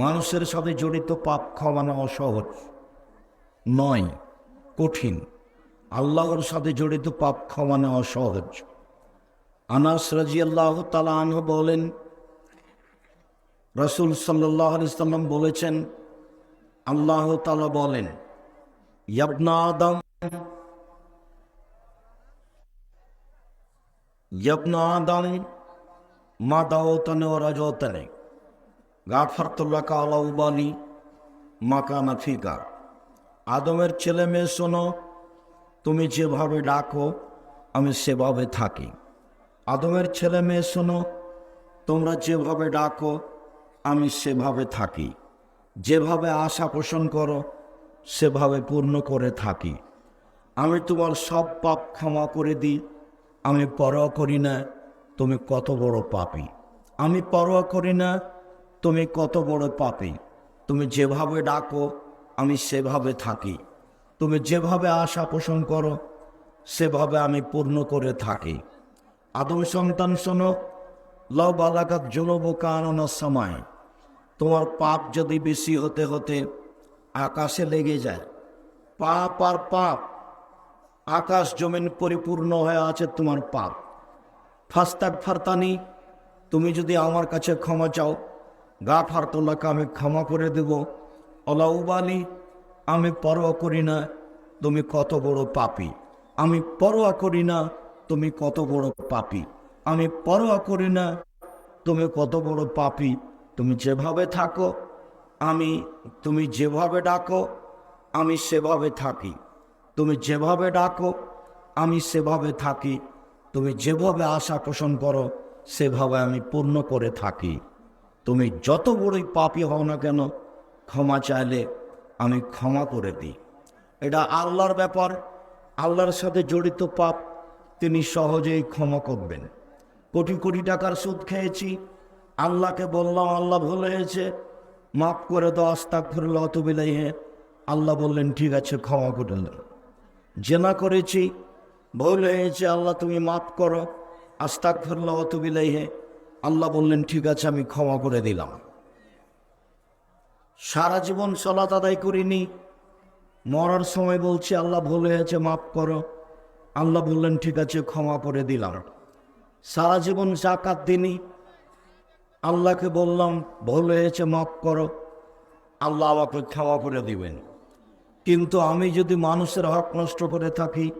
মানুষের সাথে জড়িত পাপ ক্ষমানো অসহজ, নয়, কঠিন। আল্লাহর সাথে জড়িত পাপ ক্ষমানো অসহজ। আনাস রাজি আল্লাহ তালা আনহ বলেন, রসুল সাল্লাহ সাল্লাম বলেছেন, আল্লাহ তালা বলেন আদম, ইয়াবনা আদম মা দাওতনে ও রাজতনে গাফারতুল্লাহ কালাউবানি মাকানা ফিকা। আদমের ছেলে মেয়ে শোনো, তুমি যেভাবে ডাকো, আমি সেভাবে থাকি। আদমের ছেলে মেয়ে শোনো, তোমরা যেভাবে ডাকো, আমি সেভাবে থাকি। যেভাবে আশা পোষণ করো, সেভাবে পূর্ণ করে থাকি। আমি তোমার সব পাপ ক্ষমা করে দিই, আমি পরোয়া করি না, তুমি কত বড় পাপী। আমি পরোয়া করি না তুমি কত বড় পাপী। তুমি যেভাবে ডাকো, আমি সেভাবে থাকি। তুমি যেভাবে আশা পোষণ করো, সেভাবে আমি পূর্ণ করে থাকি। আদম সন্তান শোনো লব আলাকাত জনব কারণের সময় তোমার পাপ যদি বেশি হতে হতে আকাশে লেগে যায়, পাপ আর পাপ, আকাশ জমিন পরিপূর্ণ হয়ে আছে তোমার পাপ। ফাস্তাক ফারতানি তুমি যদি আমার কাছে ক্ষমা চাও গা ফারতোল্লাকে আমি ক্ষমা করে দেব। অলাউবালি আমি পরোয়া করি না, তুমি কত বড় পাপি। আমি পরোয়া করি না, তুমি কত বড় পাপি। আমি পরোয়া করি না, তুমি কত বড় পাপি। তুমি যেভাবে থাকো, আমি, তুমি যেভাবে ডাকো, আমি সেভাবে থাকি। তুমি যেভাবে ডাকো, আমি সেভাবে থাকি। তুমি যেভাবে আশা পোষণ করো, সেভাবে আমি পূর্ণ করে থাকি। তুমি যত বড়ই পাপি হও না কেন, ক্ষমা চাইলে আমি ক্ষমা করে দিই। এটা আল্লাহর ব্যাপার। আল্লাহর সাথে জড়িত পাপ তিনি সহজেই ক্ষমা করবেন। কোটি কোটি টাকার সুদ খেয়েছি, আল্লাহকে বললাম, আল্লাহ ভুল হয়েছে, মাফ করে দাও আস্তাক ফিরল অত বিলাই হে আল্লাহ বললেন, ঠিক আছে, ক্ষমা করে দিন জেনা করেছি, ভুল হয়েছে, আল্লাহ তুমি মাফ করো আস্তাক ফিরল অত বিলাই হে আল্লাহ বললেন, ঠিক আছে, আমি ক্ষমা করে দিলাম। সারা জীবন সলাত আদায় করিনি। মরার সময় বলছি, আল্লাহ ভুল হয়েছে, মাফ করো। আল্লাহ বললেন, ঠিক আছে, ক্ষমা করে দিলাম। সারা জীবন জাকাত দিনই আল্লাহকে বললাম, ভুল হয়েছে, মাফ করো। আল্লাহ আমাকে ক্ষমা করে দিবেন। কিন্তু আমি যদি মানুষের হক নষ্ট করে থাকি,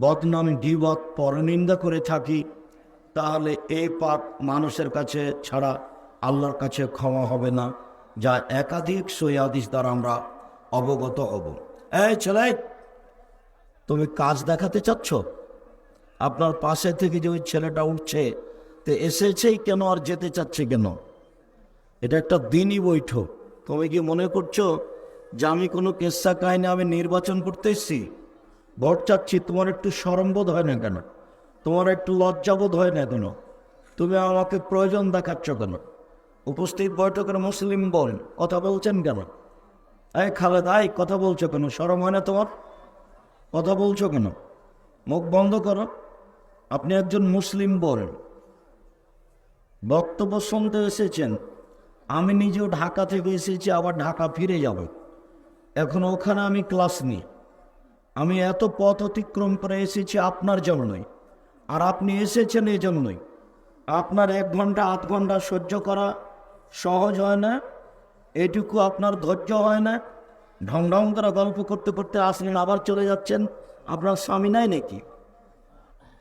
বদনাম ডিবত পরনিন্দা করে থাকি তাহলে এই পাপ মানুষের কাছে ছাড়া আল্লাহর কাছে ক্ষমা হবে না, যা একাধিক সৈয়াদিস দ্বারা আমরা অবগত হব। এই ছেলে, তুমি কাজ দেখাতে চাচ্ছ? আপনার পাশে থেকে যে ওই ছেলেটা উঠছে, তো এসেছেই কেন আর যেতে চাচ্ছে কেন? এটা একটা দিনই বৈঠক। তুমি কি মনে করছ যে আমি কোনো কেসা কাহিনী আমি নির্বাচন করতে এসেছি? ভোট চাচ্ছি, তোমার একটু সরম্বোধ হয় না কেন? তোমার একটু লজ্জাবোধ হয় না কেন তুমি আমাকে প্রয়োজন দেখাচ্ছ কেন? উপস্থিত বৈঠকের মুসলিম বল কথা বলছেন কেন? এই খালেদ আই কথা বলছো কেন? সরম হয় না তোমার? কথা বলছো কেন? মুখ বন্ধ করো। আপনি একজন মুসলিম বলেন বক্তব্য শুনতে এসেছেন। আমি নিজেও ঢাকা থেকে এসেছি, আবার ঢাকা ফিরে যাব। এখন ওখানে আমি ক্লাস নিই। আমি এত পথ অতিক্রম করে এসেছি আপনার জন্যই। আর আপনি এসেছেন এই জন্যই। আপনার এক ঘণ্টা, আধ ঘণ্টা সহ্য করা সহজ হয় না। এটুকু আপনার ধৈর্য হয় না। ঢং ঢং করে গল্প করতে করতে আসলেন, আবার চলে যাচ্ছেন। আপনার স্বামী নাই নাকি?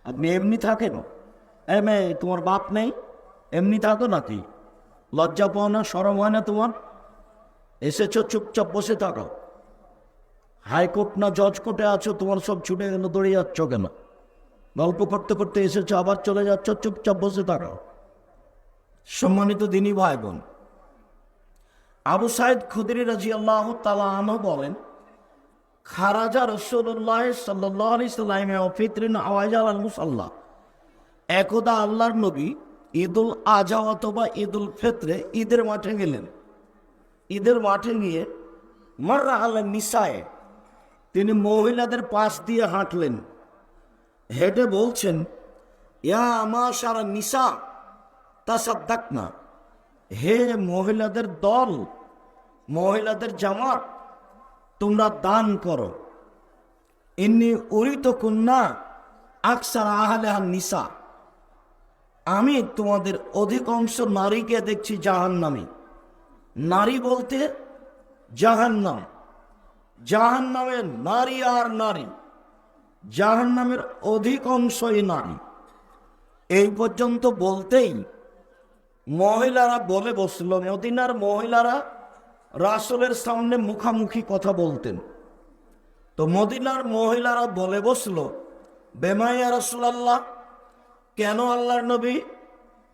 আপনি এমনি থাকেন? এম এ তোমার বাপ নেই? এমনি থাকো নাকি? লজ্জা পাও না, সরম হয় না তোমার? এসেছ, চুপচাপ বসে থাকো। হাইকোর্ট না, জজ কোর্টে আছো, তোমার সব ছুটে গেল, দৌড়ে যাচ্ছ কেন? গল্প করতে করতে এসেছ, আবার চলে যাচ্ছ, চুপচাপ বসে থাকো সম্মানিত দিনী ভাই বোন আবু সাইদ খুদরি রাজি আল্লাহ তালা আনহ বলেন, খারাজা রসুল্লাহ সাল্লাহ আলি সাল্লামে ফিতরিন আওয়াজ আল মুসাল্লাহ একদা আল্লাহর নবী ঈদুল আজহা অথবা ঈদুল ফেতরে ঈদের মাঠে গেলেন। ঈদের মাঠে গিয়ে মার্রা আল্লাহ নিসায়, তিনি মহিলাদের পাশ দিয়ে হাঁটলেন। হেঁটে বলছেন, ইয়া মা সারা নিসা তা সাদ্দাক না হে মহিলাদের দল, মহিলাদের জামাত, তোমরা দান করো। এমনি উরিত কন্যা আকসার আহলে নিসা। আমি তোমাদের অধিকাংশ নারীকে দেখছি জাহান্নামী। নারী বলতে জাহান্নাম। জাহান্নামের নারী আর নারী। জাহান্নামের অধিকাংশই নারী এই পর্যন্ত বলতেই মহিলারা বলে বসল, মদিনার মহিলারা রাসুলের সামনে মুখামুখি কথা বলতেন। তো মদিনার মহিলারা বলে বসল বেমাইয়া রাসুলাল্লাহ, কেন আল্লাহর নবী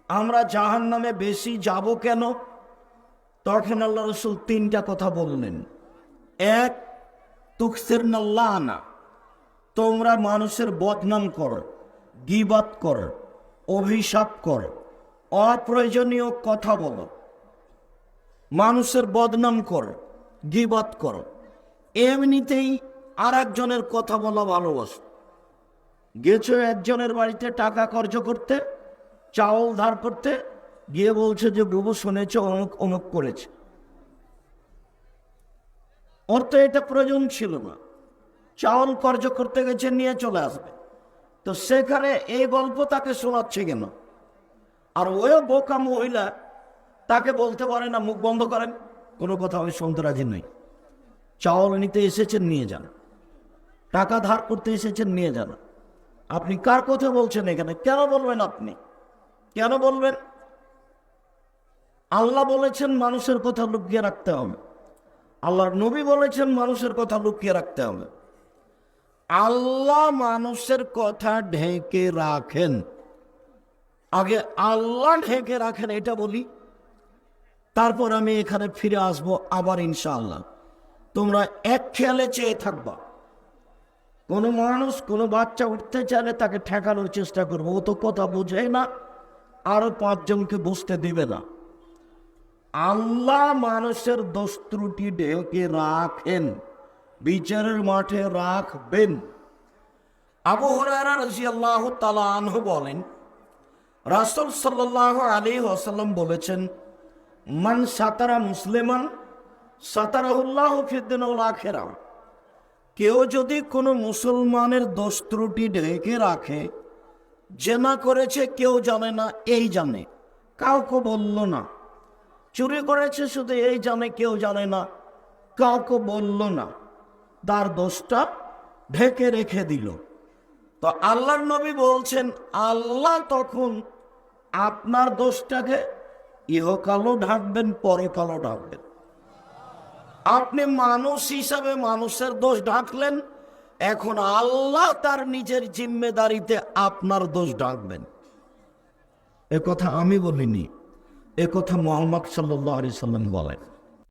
আমরা জাহান নামে বেশি যাব কেন? তখন আল্লাহ রসুল তিনটা কথা বললেন। এক তুকসের নাল্লানা তোমরা মানুষের বদনাম করো, গিবাত করো, অভিশাপ করো, অপ্রয়োজনীয় কথা বলো। মানুষের বদনাম করো, গিবাত করো। এমনিতেই আর একজনের কথা বলা ভালোবাসো। গেছো একজনের বাড়িতে টাকা খরচ করতে, চাউল ধার করতে, গিয়ে বলছে যে, বুবু, শুনেছে, অমুক অমুক করেছে। তো এটা প্রয়োজন ছিল না। চাউল খরচ করতে গেছে নিয়ে চলে আসবে। তো সেখানে এই গল্প তাকে শোনাচ্ছে কেন? আর ওই বোকা মহিলা তাকে বলতে পারে না, মুখ বন্ধ করেন, কোনো কথা আমি শুনতে রাজি নই। চাউল নিতে এসেছেন, নিয়ে যান। টাকা ধার করতে এসেছেন, নিয়ে যান। আপনি কার কথা বলছেন এখানে? কেন বলবেন আপনি? কেন বলবেন? আল্লাহ বলেছেন, মানুষের কথা লুকিয়ে রাখতে হবে। আল্লাহর নবী বলেছেন, মানুষের কথা লুকিয়ে রাখতে হবে। আল্লাহ মানুষের কথা ঢেকে রাখেন। আগে আল্লাহ ঢেকে রাখেন, এটা বলি। তারপর আমি এখানে ফিরে আসব আবার ইনশাআল্লাহ। তোমরা এক খেয়ালে চেয়ে থাকবা। কোনো মানুষ, কোনো বাচ্চা উঠতে চাইলে তাকে ঠেকানোর চেষ্টা করব। ও তো কথা বোঝে না, আরও পাঁচজনকে বসতে দিবে না। আল্লাহ মানুষের দোষ ঢেকে রাখেন। বিচারের মাঠে রাখবেন। আবু তাআলা আনহু বলেন, রাসূল সাল্লাল্লাহু আলী ওয়াসাল্লাম বলেছেন, মান সাতারা মুসলিমান, সাতারাহুল্লাহু ফিদ দুনিয়াল আখিরাহ কেউ যদি কোনো মুসলমানের দোষ ত্রুটি ঢেকে রাখে, জেনা করেছে, কেউ জানে না, এই জানে। কাউকে বলল না। চুরি করেছে, শুধু এই জানে, কেউ জানে না। কাউকে বলল না। তার দোষটা ঢেকে রেখে দিল। তো আল্লাহর নবী বলছেন, আল্লাহ তখন আপনার দোষটাকে ইহকালও ঢাকবেন পরকালও ঢাকবেন। আপনি মানুষ হিসাবে মানুষের দোষ ঢাকলেন, এখন আল্লাহ তার নিজের জিম্মেদারিতে আপনার দোষ ঢাকবেন। এ কথা আমি বলিনি, এ কথা মোহাম্মদ সাল্লাহ আলি সাল্লাম বলেন।